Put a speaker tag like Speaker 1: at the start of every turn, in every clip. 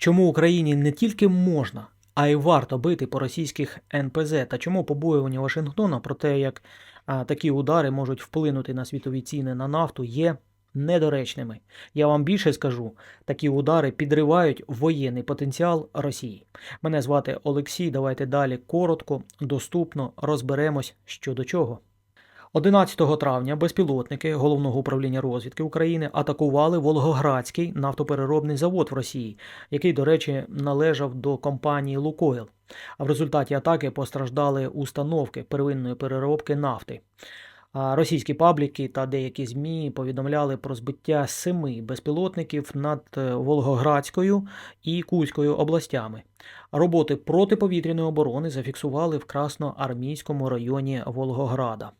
Speaker 1: Чому Україні не тільки можна, а й варто бити по російських НПЗ, та чому побоювання Вашингтона про те, як такі удари можуть вплинути на світові ціни на нафту, є недоречними. Я вам більше скажу, такі удари підривають воєнний потенціал Росії. Мене звати Олексій. Давайте далі коротко, доступно розберемось що до чого. 11 травня безпілотники головного управління розвідки України атакували Волгоградський нафтопереробний завод в Росії, який, до речі, належав до компанії Лукойл. А в результаті атаки постраждали установки первинної переробки нафти. Російські пабліки та деякі ЗМІ повідомляли про збиття семи безпілотників над е, Волгоградською і Кузькою областями. Роботи протиповітряної оборони зафіксували в Красноармійському районі Волгограда.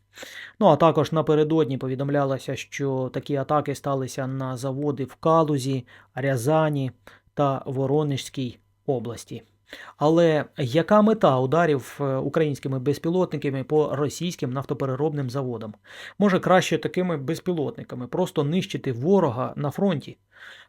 Speaker 1: Ну а також напередодні повідомлялося, що такі атаки сталися на заводи в Калузі, Рязані та Воронежській області. Але яка мета ударів е, українськими безпілотниками по російським нафтопереробним заводам? Може краще такими безпілотниками просто нищити ворога на фронті?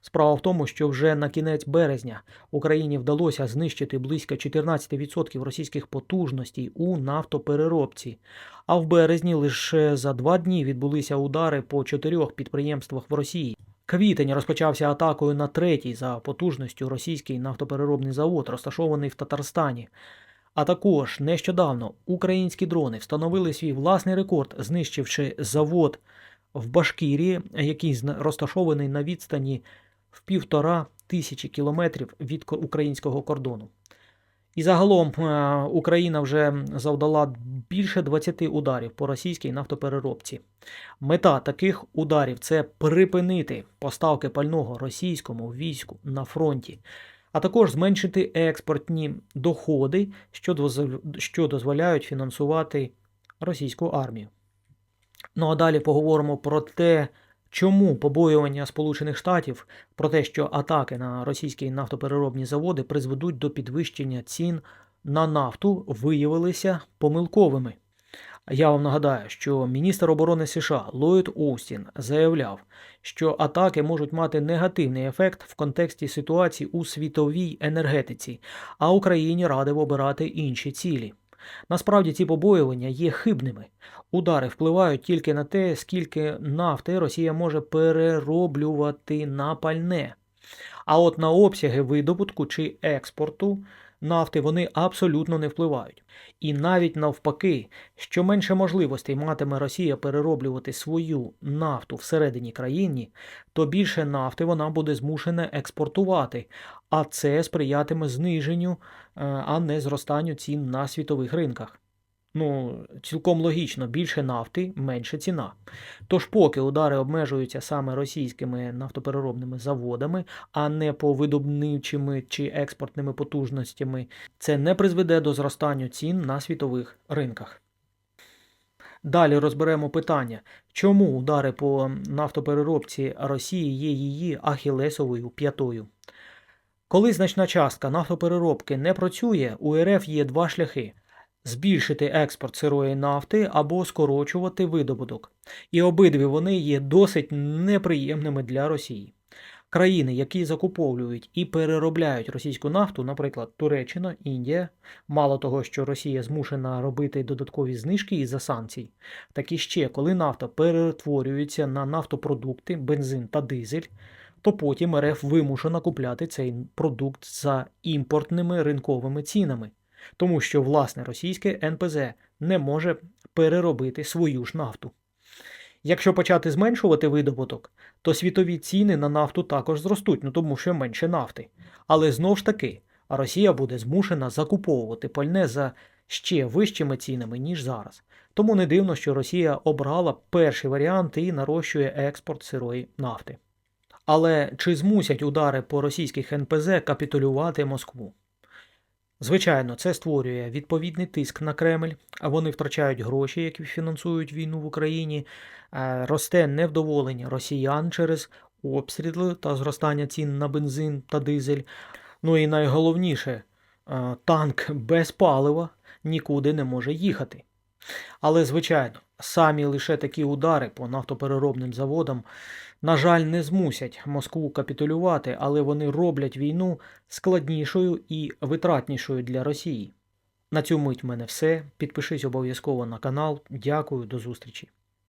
Speaker 1: Справа в тому, що вже на кінець березня Україні вдалося знищити близько 14% російських потужностей у нафтопереробці. А в березні лише за два дні відбулися удари по чотирьох підприємствах в Росії. Квітень розпочався атакою на третій за потужністю російський нафтопереробний завод, розташований в Татарстані. А також нещодавно українські дрони встановили свій власний рекорд, знищивши завод в Башкірії, який розташований на відстані в півтора тисячі кілометрів від ко- українського кордону. І загалом е, Україна вже завдала більше 20 ударів по російській нафтопереробці. Мета таких ударів це припинити поставки пального російському війську на фронті, а також зменшити експортні доходи, що дозволяють фінансувати російську армію. Ну а далі поговоримо про те, чому побоювання Сполучених Штатів про те, що атаки на російські нафтопереробні заводи призведуть до підвищення цін на нафту, виявилися помилковими. Я вам нагадаю, що міністр оборони США Ллойд Остін заявляв, що атаки можуть мати негативний ефект в контексті ситуації у світовій енергетиці, а Україні радив обирати інші цілі. Насправді ці побоювання є хибними. Удари впливають тільки на те, скільки нафти Росія може перероблювати на пальне. А от на обсяги видобутку чи експорту нафти вони абсолютно не впливають. І навіть навпаки, що менше можливостей матиме Росія перероблювати свою нафту всередині країни, то більше нафти вона буде змушена експортувати, а це сприятиме зниженню, е, а не зростанню цін на світових ринках. Ну, цілком логічно, більше нафти, менше ціна. Тож, поки удари обмежуються саме російськими нафтопереробними заводами, а не по видобничими чи експортними потужностями, це не призведе до зростання цін на світових ринках. Далі розберемо питання, чому удари по нафтопереробці Росії є її ахілесовою п'ятою. Коли значна частка нафтопереробки не працює, у РФ є два шляхи: збільшити експорт сирої нафти або скорочувати видобуток. І обидві вони є досить неприємними для Росії. Країни, які закуповують і переробляють російську нафту, наприклад, Туреччина, Індія, мало того, що Росія змушена робити додаткові знижки із-за санкцій, так і ще, коли нафта перетворюється на нафтопродукти, бензин та дизель, то потім РФ вимушена купляти цей продукт за імпортними ринковими цінами, тому що власне російське НПЗ не може переробити свою ж нафту. Якщо почати зменшувати видобуток, то світові ціни на нафту також зростуть, ну тому що менше нафти. Але знову ж таки, Росія буде змушена закуповувати пальне за ще вищими цінами, ніж зараз. Тому не дивно, що Росія обрала перший варіант і нарощує експорт сирої нафти. Але чи змусять удари по російських НПЗ капітулювати Москву? Звичайно, це створює відповідний тиск на Кремль, а вони втрачають гроші, які фінансують війну в Україні, е, росте невдоволення росіян через обстріли та зростання цін на бензин та дизель. Ну і найголовніше, е, танк без палива нікуди не може їхати. Але, звичайно, самі лише такі удари по нафтопереробним заводам на жаль, не змусять Москву капітулювати, але вони роблять війну складнішою і витратнішою для Росії. На цю мить в мене все. Підпишись обов'язково на канал. Дякую, до зустрічі.